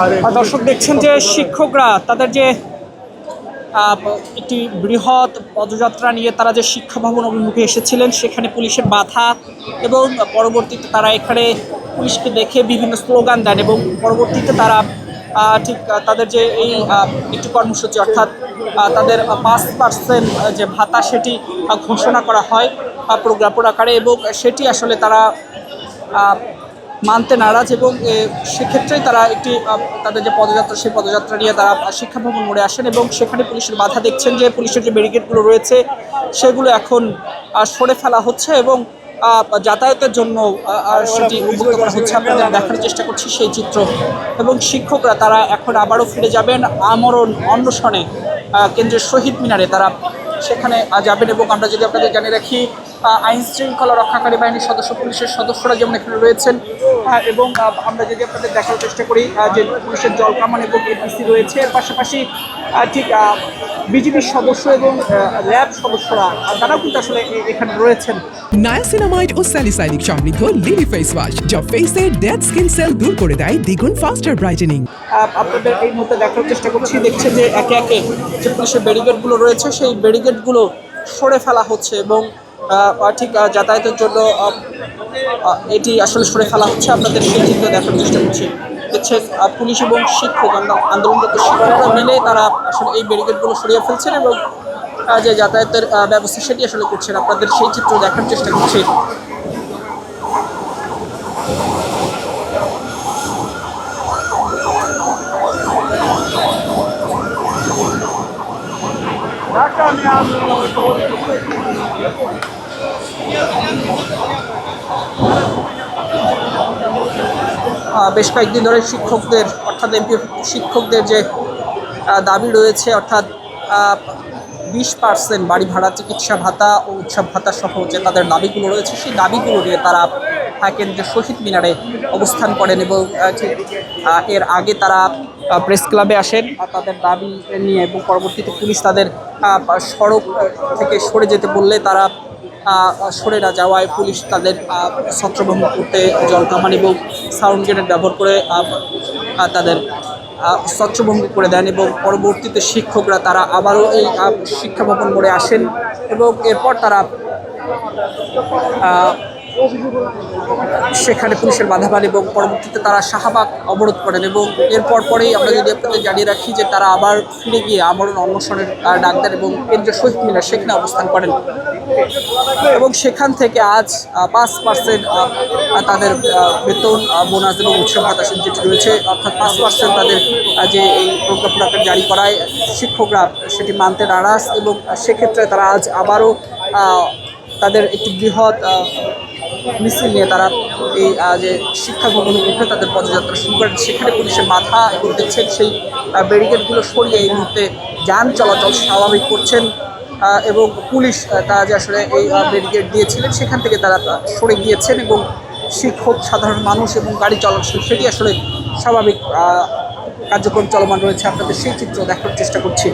আর দর্শক দেখছেন যে শিক্ষকরা, তাদের যে একটি বৃহৎ পদযাত্রা নিয়ে তারা যে শিক্ষা ভবন অভিমুখে এসেছিলেন, সেখানে পুলিশের বাধা এবং পরবর্তীতে তারা এখানে পুলিশকে দেখে বিভিন্ন স্লোগান দেন এবং পরবর্তীতে তারা ঠিক তাদের যে এই একটি কর্মসূচি, অর্থাৎ তাদের পাঁচ পার্সেন্ট যে ভাতা সেটি ঘোষণা করা হয় প্রজ্ঞাপন আকারে এবং সেটি আসলে তারা মানতে নারাজ এবং সেক্ষেত্রেই তারা একটি তাদের যে পদযাত্রা, সেই পদযাত্রা নিয়ে তারা শিক্ষা ভবন মোড়ে আসেন এবং সেখানে পুলিশের বাধা দেখছেন যে পুলিশের যে ব্যারিকেডগুলো রয়েছে, সেগুলো এখন সরে ফেলা হচ্ছে এবং যাতায়াতের জন্য সেটি উন্মুক্ত করা হচ্ছে। আপনাদের দেখার চেষ্টা করছি সেই চিত্র। এবং শিক্ষকরা তারা এখন আবারও ফিরে যাবেন আমরণ অন্বেষণে কেন্দ্রের শহীদ মিনারে তারা সেখানে যাবেন এবং আমরা যদি আপনাদের জানিয়ে রাখি আইন শৃঙ্খলা রক্ষাকারী বাহিনীর সদস্য পুলিশের সদস্যরা যেমন এখানে রয়েছেন এবং আমরা যদি আপনাদের দেখার চেষ্টা করি যে পুলিশের জলকামান এবং এপিসি রয়েছে এর পাশাপাশি ঠিক বিজিবির সদস্য এবং র্যাব সদস্যরা তারাও কিন্তু আসলে এখানে রয়েছেন। নায়াসিনামাইড ও স্যালিসাইনিক সমৃদ্ধ লিলি ফেস ওয়াশ যা ফেসের ডেড স্কিন সেল দূর করে দেয় দ্বিগুণ ফাস্টার ব্রাইটেনিং আপনাদের এই মুহূর্তে দেখার চেষ্টা করছি দেখছেন যে একে একে যে পুলিশের ব্যারিকেডগুলো রয়েছে সেই ব্যারিকেডগুলো সরে ফেলা হচ্ছে এবং ঠিক যাতায়াতের জন্য এটি আসলে সরে ফেলা হচ্ছে। আপনাদের সেই চিত্র দেখার চেষ্টা করছি। দেখছেন পুলিশ এবং শিক্ষক আন্দো- আন্দোলনরত শিক্ষকরা মিলে তারা আসলে এই ব্যারিকেডগুলো সরিয়ে ফেলছেন এবং যে যাতায়াতের ব্যবস্থা সেটি আসলে করছেন। আপনাদের সেই চিত্র দেখার চেষ্টা করছি। বেশ কয়েকদিন ধরে শিক্ষকদের, অর্থাৎ এমপি শিক্ষকদের যে দাবি রয়েছে, অর্থাৎ বিশ পার্সেন্ট বাড়ি ভাড়া, চিকিৎসা ভাতা ও উৎসব ভাতা সহ যে তাদের দাবিগুলো রয়েছে, সেই দাবিগুলো নিয়ে তারা কেন্দ্রের শহীদ মিনারে অবস্থান করেন এবং ঠিক এর আগে তারা প্রেস ক্লাবে আসেন তাদের দাবি নিয়ে এবং পরবর্তীতে পুলিশ তাদের সড়ক থেকে সরে যেতে বললে তারা সরে না যাওয়ায় পুলিশ তাদের ছত্রভঙ্গ করতে জলকামান এবং সাউন্ড গ্রেনেড ব্যবহার করে তাদের ছত্রভঙ্গ করে দেন এবং পরবর্তীতে শিক্ষকরা তারা আবারও এই শিক্ষা ভবন মোড়ে আসেন এবং এরপর তারা সেখানে পুলিশের বাধা পান এবং পরবর্তীতে তারা শাহবাগ অবরোধ করেন এবং এরপর পরেই আমরা যদি আপনাদের জানিয়ে রাখি যে তারা আবার ফিরে গিয়ে আমরণ অন্বেষণের ডাক দেন এবং কেন্দ্রীয় শহীদ মিনার সেখানে অবস্থান করেন। এবং সেখান থেকে আজ পাঁচ পার্সেন্ট তাদের বেতন বোনাস এবং উৎসব ভাতা যেটি রয়েছে, অর্থাৎ পাঁচ পার্সেন্ট তাদের যে এই প্রজ্ঞাপন জারি করায়, শিক্ষকরা সেটি মানতে নারাজ এবং সেক্ষেত্রে তারা আজ আবারও তাদের একটি বৃহৎ মিছিল নিয়ে তারা এই যে শিক্ষা ভবনের মুখে তাদের পদযাত্রা শুরু করেন। সেখানে পুলিশের মাথা এবং দেখছেন সেই ব্যারিকেডগুলো সরিয়ে এই মুহূর্তে যান চলাচল স্বাভাবিক করছেন। এবং পুলিশ তারা যে আসলে এই ব্যারিকেড দিয়েছিলেন, সেখান থেকে তারা সরে গিয়েছেন এবং শিক্ষক, সাধারণ মানুষ এবং গাড়ি চলাচল সেটি আসলে স্বাভাবিক কার্যক্রম চলমান রয়েছে। আপনাদের সেই চিত্র দেখার চেষ্টা করছি।